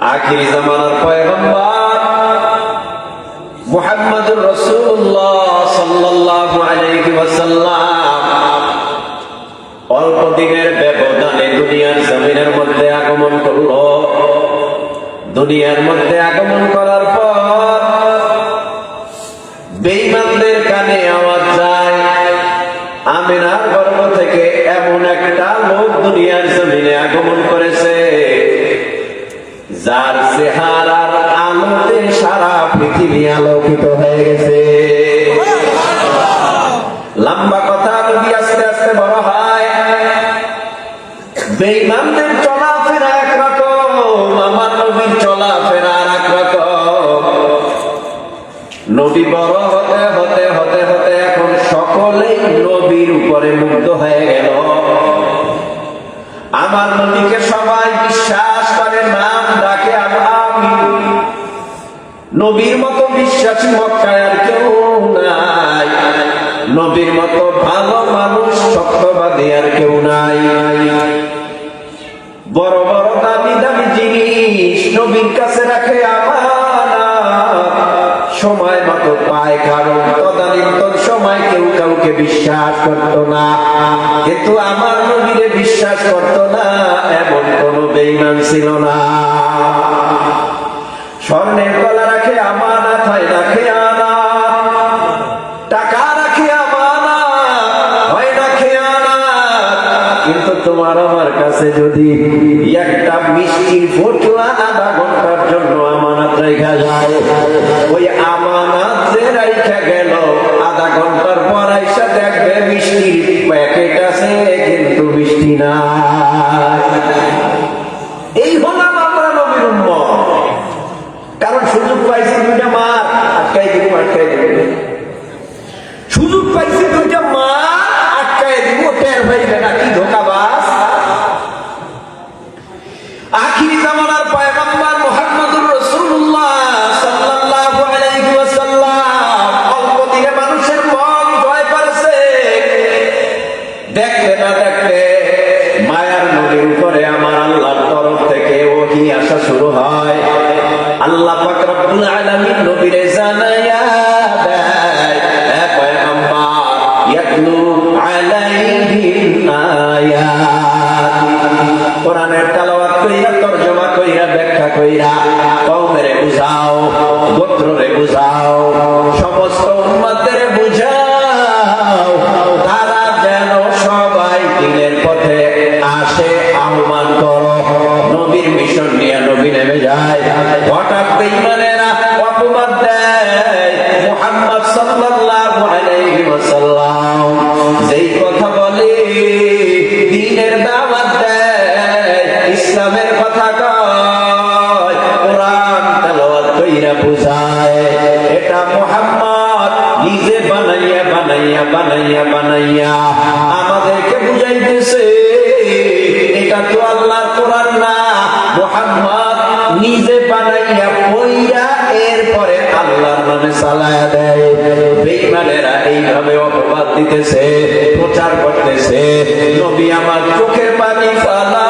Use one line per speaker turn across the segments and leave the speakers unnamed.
আখিরি জামানার পয়গম্বর মুহাম্মদুর রসুল্লাহ সাল্লাল্লাহু আলাইহি ওয়াসাল্লাম। অল্প দিনের ব্যবধানে দুনিয়ার জমিনের মধ্যে আগমন করল। দুনিয়ার মধ্যে আগমন সত্যবাদী আর কেউ নাই। বড় বড় দামি দামি জিনিস নবীর কাছে রাখে আমার সময় মতো পায় কারণ তদানীন্তন সময় কেউ কাউকে বিশ্বাস করত না। কিন্তু আমার নবীরে বিশ্বাস করত না, এমন কোন বেইমান ছিল না। কাছে যদি একটা মিষ্টির ফোটলা আধা ঘণ্টার জন্য আমানত রেখা যায়, ওই আমানত যে রেখা গেল। আধা ঘণ্টার পর আইসা দেখবে মিষ্টির প্যাকেট আছে, কিন্তু মিষ্টি না সুযোগ পাইছি দুইটা মার, আটকাই দিব আটকাই দিব। বুঝাইতেছে। এটা তো আল্লাহর কোরআন না। মুহাম্মদ নিজে বানাইয়া পইরা এরপরে আল্লাহর নামে চালায়া দেয়। বেঈমানেরা এইভাবে অপবাদ দিতেছে। প্রচার করতেছে। নবী আমার চোখের পানি ফালায়া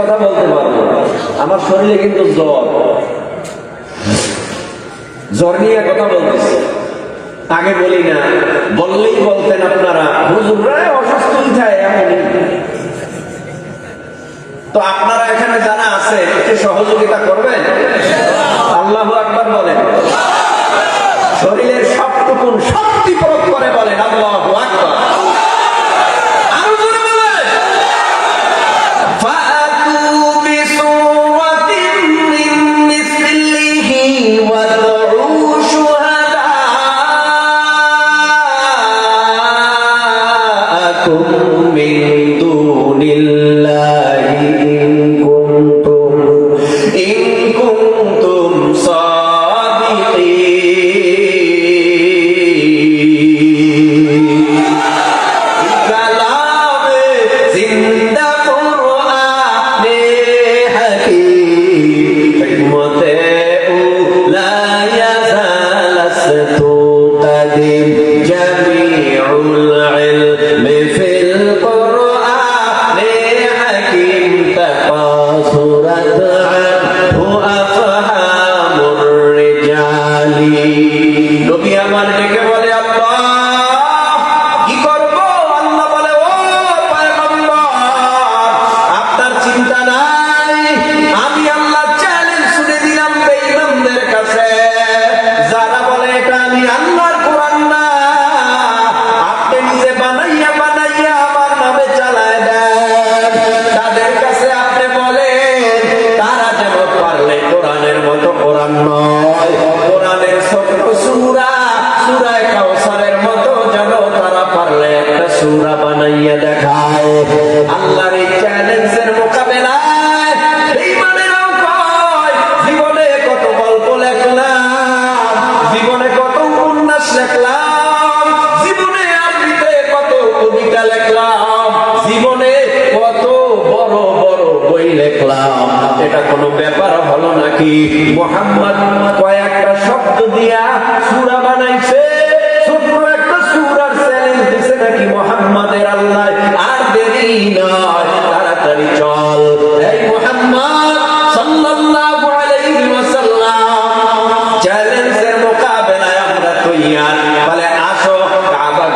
কথা বলতে পারব। আমার শরীরে কিন্তু জ্বর। জ্বর নিয়ে কথা বলতেছে। আগে বলি না, বললেই বলতেন আপনারা, হুজুররা অসুস্থ থাকে এমন তো আপনারা এখানে জানা আছে সহযোগিতা করবেন? আল্লাহ আকবর বলেন।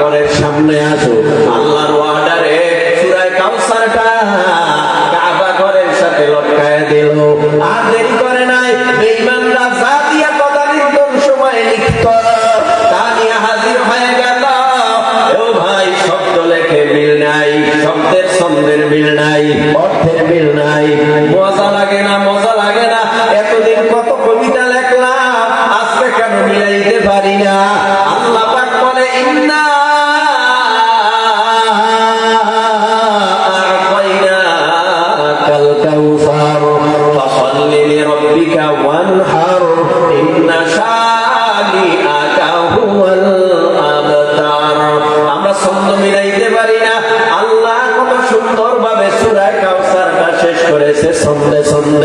ঘরের সামনে আসো আল্লাহর ওয়াদারে সূরা কাউসারটা কাবা ঘরের সাথে লটকায় দিল। আর দেরি করে নাই, বেঈমানরা জাতিয়া কদালির সময় লিখত। তানিয়া হাজির হয়ে গেল। ও ভাই, শব্দ লেখে মিল নাই, শব্দের ছন্দের মিল নাই, অর্থের মিল নাই। মজা লাগে না মজা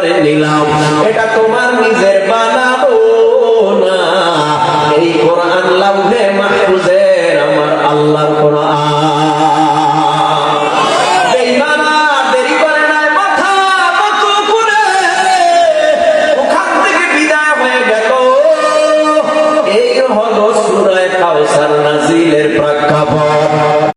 করে নিলাম। এটা তোমার নিজের বানা।